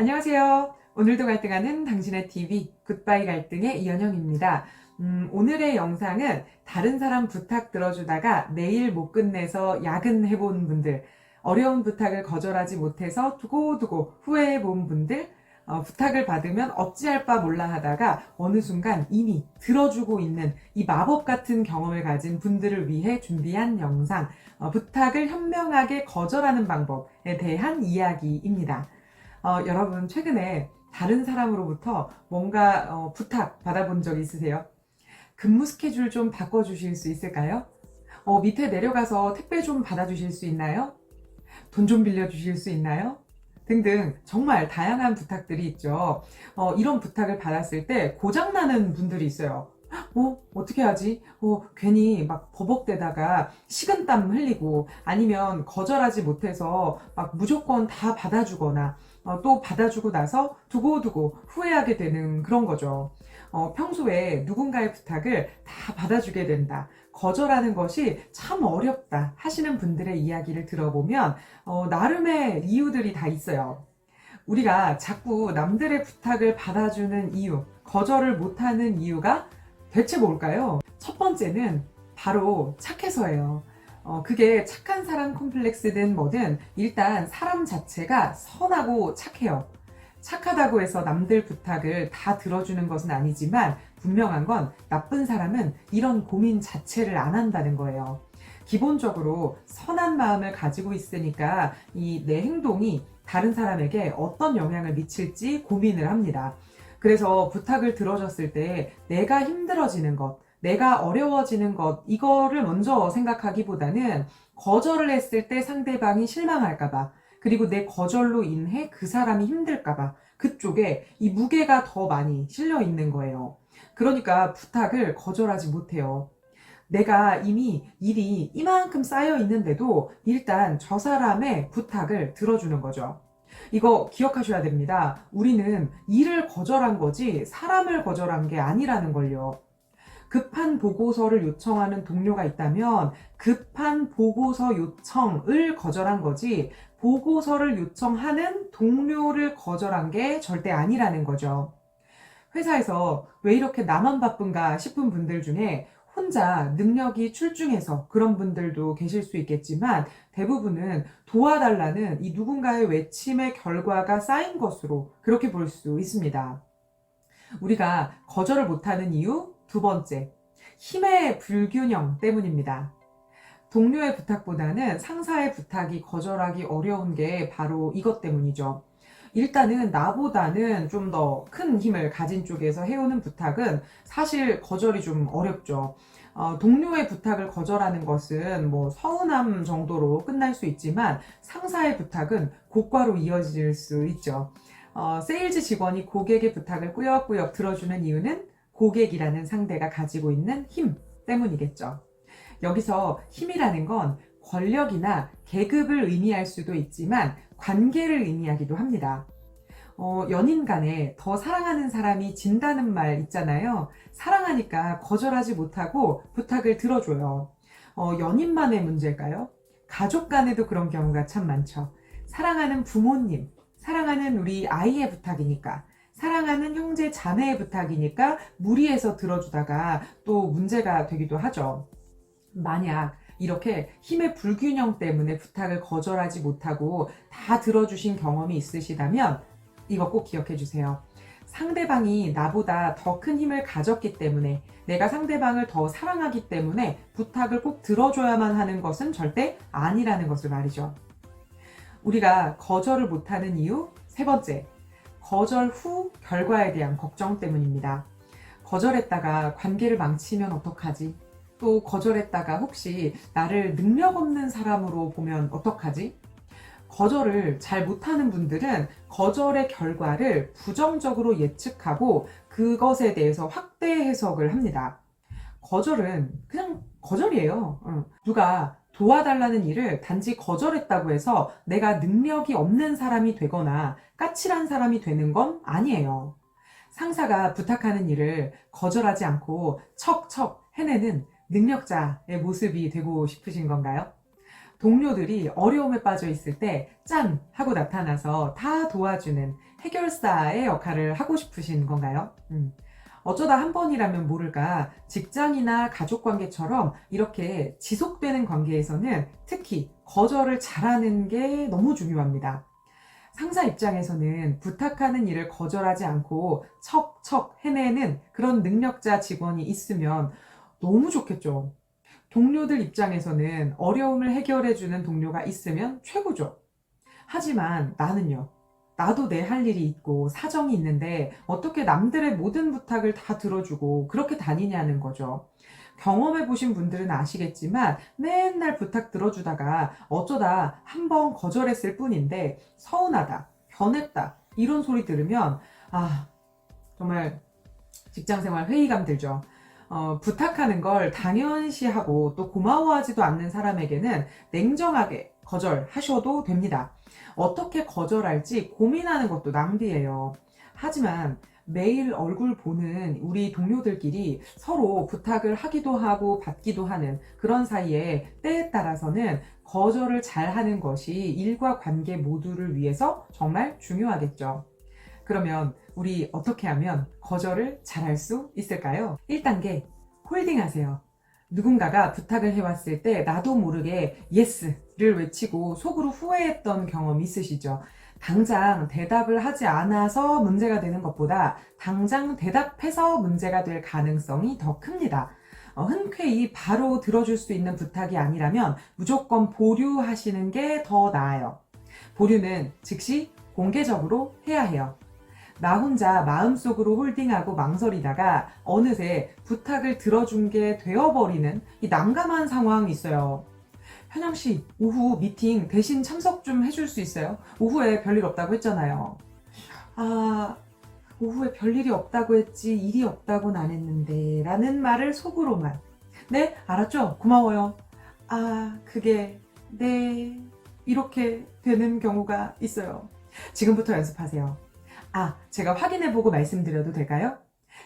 안녕하세요. 오늘도 갈등하는 당신의 TV 굿바이 갈등의 이현영입니다. 음, 오늘의 영상은 다른 사람 부탁 들어주다가 내일 못 끝내서 야근해본 분들, 어려운 부탁을 거절하지 못해서 두고두고 후회해본 분들, 어, 부탁을 받으면 어찌할 바 몰라 하다가 어느 순간 이미 들어주고 있는 이 마법 같은 경험을 가진 분들을 위해 준비한 영상, 어, 부탁을 현명하게 거절하는 방법에 대한 이야기입니다. 어, 여러분, 최근에 다른 사람으로부터 뭔가 어, 부탁 받아본 적 있으세요? 근무 스케줄 좀 바꿔주실 수 있을까요? 어, 밑에 내려가서 택배 좀 받아주실 수 있나요? 돈 좀 빌려주실 수 있나요? 등등 정말 다양한 부탁들이 있죠. 어, 이런 부탁을 받았을 때 고장나는 분들이 있어요. 어, 어떻게 하지? 어, 괜히 막 버벅대다가 식은땀 흘리고 아니면 거절하지 못해서 막 무조건 다 받아주거나 어, 또 받아주고 나서 두고두고 후회하게 되는 그런 거죠. 어, 평소에 누군가의 부탁을 다 받아주게 된다. 거절하는 것이 참 어렵다 하시는 분들의 이야기를 들어보면 어, 나름의 이유들이 다 있어요. 우리가 자꾸 남들의 부탁을 받아주는 이유, 거절을 못하는 이유가 대체 뭘까요? 첫 번째는 바로 착해서예요. 어, 그게 착한 사람 콤플렉스든 뭐든 일단 사람 자체가 선하고 착해요. 착하다고 해서 남들 부탁을 다 들어주는 것은 아니지만 분명한 건 나쁜 사람은 이런 고민 자체를 안 한다는 거예요. 기본적으로 선한 마음을 가지고 있으니까 이 내 행동이 다른 사람에게 어떤 영향을 미칠지 고민을 합니다. 그래서 부탁을 들어줬을 때 내가 힘들어지는 것, 내가 어려워지는 것, 이거를 먼저 생각하기보다는 거절을 했을 때 상대방이 실망할까봐, 그리고 내 거절로 인해 그 사람이 힘들까봐, 그쪽에 이 무게가 더 많이 실려 있는 거예요. 그러니까 부탁을 거절하지 못해요. 내가 이미 일이 이만큼 쌓여 있는데도 일단 저 사람의 부탁을 들어주는 거죠. 이거 기억하셔야 됩니다. 우리는 일을 거절한 거지 사람을 거절한 게 아니라는 걸요. 급한 보고서를 요청하는 동료가 있다면 급한 보고서 요청을 거절한 거지 보고서를 요청하는 동료를 거절한 게 절대 아니라는 거죠. 회사에서 왜 이렇게 나만 바쁜가 싶은 분들 중에 혼자 능력이 출중해서 그런 분들도 계실 수 있겠지만 대부분은 도와달라는 이 누군가의 외침의 결과가 쌓인 것으로 그렇게 볼 수 있습니다. 우리가 거절을 못하는 이유 두 번째, 힘의 불균형 때문입니다. 동료의 부탁보다는 상사의 부탁이 거절하기 어려운 게 바로 이것 때문이죠. 일단은 나보다는 좀 더 큰 힘을 가진 쪽에서 해오는 부탁은 사실 거절이 좀 어렵죠. 어, 동료의 부탁을 거절하는 것은 뭐 서운함 정도로 끝날 수 있지만 상사의 부탁은 고과로 이어질 수 있죠. 어, 세일즈 직원이 고객의 부탁을 꾸역꾸역 들어주는 이유는 고객이라는 상대가 가지고 있는 힘 때문이겠죠. 여기서 힘이라는 건 권력이나 계급을 의미할 수도 있지만 관계를 의미하기도 합니다. 어, 연인 간에 더 사랑하는 사람이 진다는 말 있잖아요. 사랑하니까 거절하지 못하고 부탁을 들어줘요. 어, 연인만의 문제일까요? 가족 간에도 그런 경우가 참 많죠. 사랑하는 부모님, 사랑하는 우리 아이의 부탁이니까, 사랑하는 형제 자매의 부탁이니까 무리해서 들어주다가 또 문제가 되기도 하죠. 만약 이렇게 힘의 불균형 때문에 부탁을 거절하지 못하고 다 들어주신 경험이 있으시다면 이거 꼭 기억해 주세요. 상대방이 나보다 더 큰 힘을 가졌기 때문에 내가 상대방을 더 사랑하기 때문에 부탁을 꼭 들어줘야만 하는 것은 절대 아니라는 것을 말이죠. 우리가 거절을 못하는 이유 세 번째, 거절 후 결과에 대한 걱정 때문입니다. 거절했다가 관계를 망치면 어떡하지? 또 거절했다가 혹시 나를 능력 없는 사람으로 보면 어떡하지? 거절을 잘 못하는 분들은 거절의 결과를 부정적으로 예측하고 그것에 대해서 확대 해석을 합니다. 거절은 그냥 거절이에요. 어. 누가 도와달라는 일을 단지 거절했다고 해서 내가 능력이 없는 사람이 되거나 까칠한 사람이 되는 건 아니에요. 상사가 부탁하는 일을 거절하지 않고 척척 해내는 능력자의 모습이 되고 싶으신 건가요? 동료들이 어려움에 빠져 있을 때 짠! 하고 나타나서 다 도와주는 해결사의 역할을 하고 싶으신 건가요? 음. 어쩌다 한 번이라면 모를까 직장이나 가족 관계처럼 이렇게 지속되는 관계에서는 특히 거절을 잘하는 게 너무 중요합니다. 상사 입장에서는 부탁하는 일을 거절하지 않고 척척 해내는 그런 능력자 직원이 있으면 너무 좋겠죠. 동료들 입장에서는 어려움을 해결해주는 동료가 있으면 최고죠. 하지만 나는요. 나도 내 할 일이 있고 사정이 있는데 어떻게 남들의 모든 부탁을 다 들어주고 그렇게 다니냐는 거죠. 경험해 보신 분들은 아시겠지만 맨날 부탁 들어주다가 어쩌다 한 번 거절했을 뿐인데 서운하다, 변했다 이런 소리 들으면 아 정말 직장 생활 회의감 들죠. 어, 부탁하는 걸 당연시하고 또 고마워하지도 않는 사람에게는 냉정하게 거절하셔도 됩니다. 어떻게 거절할지 고민하는 것도 낭비예요. 하지만 매일 얼굴 보는 우리 동료들끼리 서로 부탁을 하기도 하고 받기도 하는 그런 사이에 때에 따라서는 거절을 잘 하는 것이 일과 관계 모두를 위해서 정말 중요하겠죠. 그러면 우리 어떻게 하면 거절을 잘할 수 있을까요? 1단계, 홀딩 하세요. 누군가가 부탁을 해왔을 때 나도 모르게 예스를 외치고 속으로 후회했던 경험 있으시죠? 당장 대답을 하지 않아서 문제가 되는 것보다 당장 대답해서 문제가 될 가능성이 더 큽니다. 어, 흔쾌히 바로 들어줄 수 있는 부탁이 아니라면 무조건 보류하시는 게 더 나아요. 보류는 즉시 공개적으로 해야 해요. 나 혼자 마음속으로 홀딩하고 망설이다가 어느새 부탁을 들어준 게 되어버리는 이 난감한 상황이 있어요. 현영 씨, 오후 미팅 대신 참석 좀 해줄 수 있어요? 오후에 별일 없다고 했잖아요. 아, 오후에 별일이 없다고 했지 일이 없다고는 안 했는데 라는 말을 속으로만. 네, 알았죠? 고마워요. 아, 그게 네 이렇게 되는 경우가 있어요. 지금부터 연습하세요. 아, 제가 확인해보고 말씀드려도 될까요?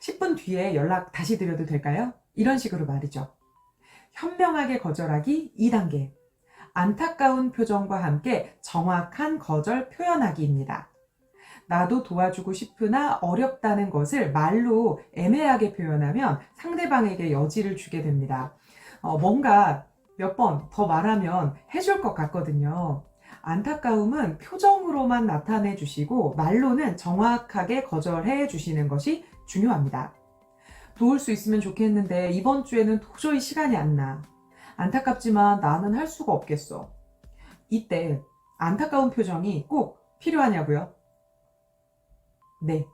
10분 뒤에 연락 다시 드려도 될까요? 이런 식으로 말이죠. 현명하게 거절하기 2단계. 안타까운 표정과 함께 정확한 거절 표현하기입니다. 나도 도와주고 싶으나 어렵다는 것을 말로 애매하게 표현하면 상대방에게 여지를 주게 됩니다. 어, 뭔가 몇 번 더 말하면 해줄 것 같거든요. 안타까움은 표정으로만 나타내 주시고 말로는 정확하게 거절해 주시는 것이 중요합니다. 도울 수 있으면 좋겠는데 이번 주에는 도저히 시간이 안 나. 안타깝지만 나는 할 수가 없겠어. 이때 안타까운 표정이 꼭 필요하냐고요? 네.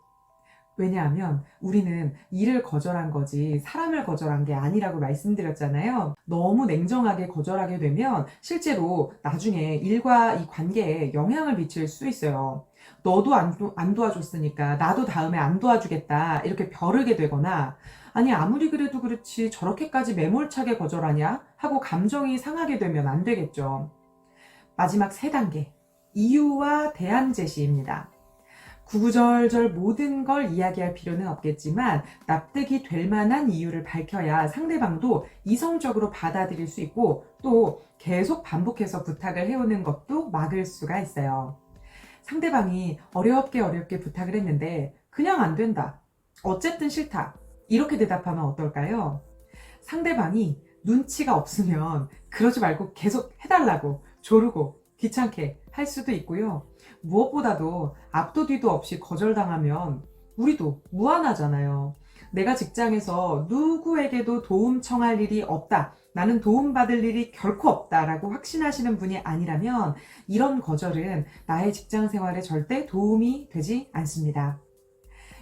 왜냐하면 우리는 일을 거절한 거지 사람을 거절한 게 아니라고 말씀드렸잖아요. 너무 냉정하게 거절하게 되면 실제로 나중에 일과 이 관계에 영향을 미칠 수 있어요. 너도 안, 도, 안 도와줬으니까 나도 다음에 안 도와주겠다 이렇게 벼르게 되거나 아니 아무리 그래도 그렇지 저렇게까지 매몰차게 거절하냐 하고 감정이 상하게 되면 안 되겠죠. 마지막 세 단계 이유와 대안 제시입니다. 구구절절 모든 걸 이야기할 필요는 없겠지만 납득이 될 만한 이유를 밝혀야 상대방도 이성적으로 받아들일 수 있고 또 계속 반복해서 부탁을 해오는 것도 막을 수가 있어요. 상대방이 어렵게 어렵게 부탁을 했는데 그냥 안 된다. 어쨌든 싫다. 이렇게 대답하면 어떨까요? 상대방이 눈치가 없으면 그러지 말고 계속 해달라고 조르고 귀찮게 할 수도 있고요. 무엇보다도 앞도 뒤도 없이 거절당하면 우리도 무안하잖아요. 내가 직장에서 누구에게도 도움 청할 일이 없다. 나는 도움받을 일이 결코 없다라고 확신하시는 분이 아니라면 이런 거절은 나의 직장 생활에 절대 도움이 되지 않습니다.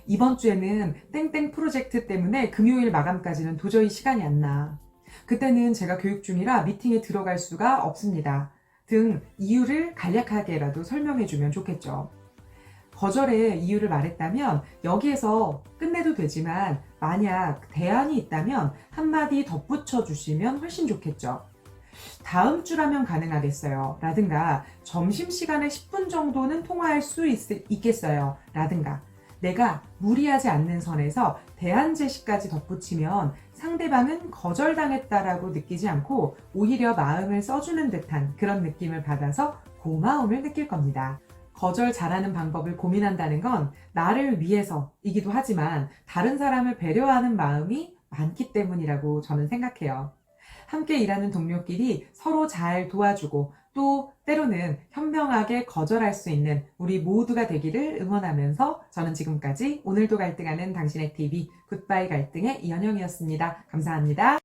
이번 주에는 땡땡 프로젝트 때문에 금요일 마감까지는 도저히 시간이 안 나. 그때는 제가 교육 중이라 미팅에 들어갈 수가 없습니다. 등 이유를 간략하게라도 설명해 주면 좋겠죠. 거절의 이유를 말했다면 여기에서 끝내도 되지만 만약 대안이 있다면 한마디 덧붙여 주시면 훨씬 좋겠죠. 다음 주라면 가능하겠어요. 라든가 점심시간에 10분 정도는 통화할 수 있, 있겠어요. 라든가 내가 무리하지 않는 선에서 대안 제시까지 덧붙이면 상대방은 거절당했다라고 느끼지 않고 오히려 마음을 써주는 듯한 그런 느낌을 받아서 고마움을 느낄 겁니다. 거절 잘하는 방법을 고민한다는 건 나를 위해서이기도 하지만 다른 사람을 배려하는 마음이 많기 때문이라고 저는 생각해요. 함께 일하는 동료끼리 서로 잘 도와주고 또 때로는 현명하게 거절할 수 있는 우리 모두가 되기를 응원하면서 저는 지금까지 오늘도 갈등하는 당신의 TV 굿바이 갈등의 이현영이었습니다. 감사합니다.